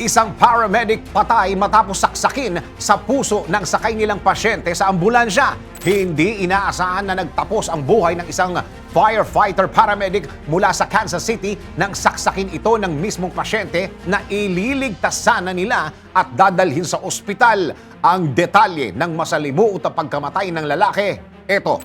Isang paramedic patay matapos saksakin sa puso ng sakay nilang pasyente sa ambulansya. Hindi inaasahan na nagtapos ang buhay ng isang firefighter paramedic mula sa Kansas City nang saksakin ito ng mismong pasyente na ililigtas sana nila at dadalhin sa ospital. Ang detalye ng masalimuot na pagkamatay ng lalaki, ito.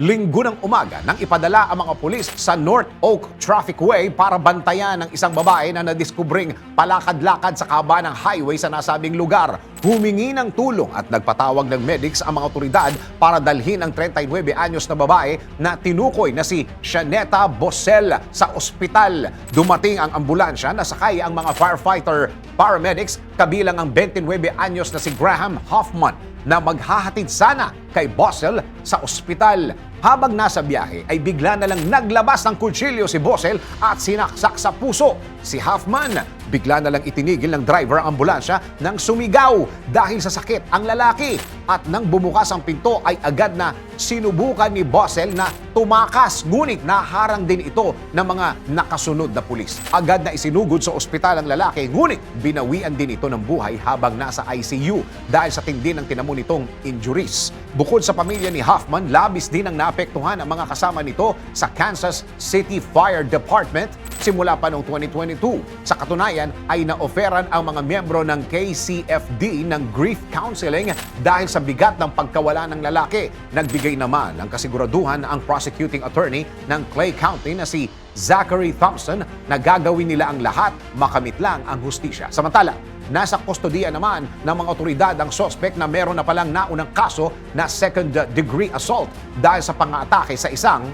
Linggo ng umaga nang ipadala ang mga pulis sa North Oak Traffic Way para bantayan ang isang babae na nadiskubring palakad-lakad sa kaba ng highway sa nasabing lugar. Humingi ng tulong at nagpatawag ng medics ang mga otoridad para dalhin ang 39 anyos na babae na tinukoy na si Shaneta Bosel sa ospital. Dumating ang ambulansya na sakay ang mga firefighter paramedics kabilang ang 29 anyos na si Graham Hoffman na maghahatid sana kay Bossel sa ospital. Habang nasa biyahe ay bigla na lang naglabas ng kutsilyo si Bossel at sinaksak sa puso. Si Huffman, bigla na lang itinigil ng driver ang ambulansya nang sumigaw dahil sa sakit ang lalaki. At nang bumukas ang pinto ay agad na sinubukan ni Bossel na tumakas ngunit naharang din ito ng mga nakasunod na pulis. Agad na isinugod sa ospital ang lalaki ngunit binawian din ito ng buhay habang nasa ICU dahil sa tindi ng tinamo nitong injuries. Bukod sa pamilya ni Huffman, labis din ang naapektuhan ang mga kasama nito sa Kansas City Fire Department simula pa noong 2022. Sa katunayan ay naoferan ang mga miyembro ng KCFD ng grief counseling dahil sa bigat ng pagkawala ng lalaki. Nagbigay naman ng kasiguraduhan ang prosecuting attorney ng Clay County na si Zachary Thompson na gagawin nila ang lahat makamit lang ang hustisya. Samantala, nasa kustodiya naman ng mga otoridad ang sospek na meron na palang naunang kaso na second degree assault dahil sa pang-atake sa isang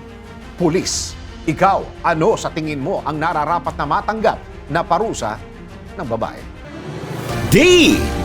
pulis. Ikaw, ano sa tingin mo ang nararapat na matanggap na parusa ng babae?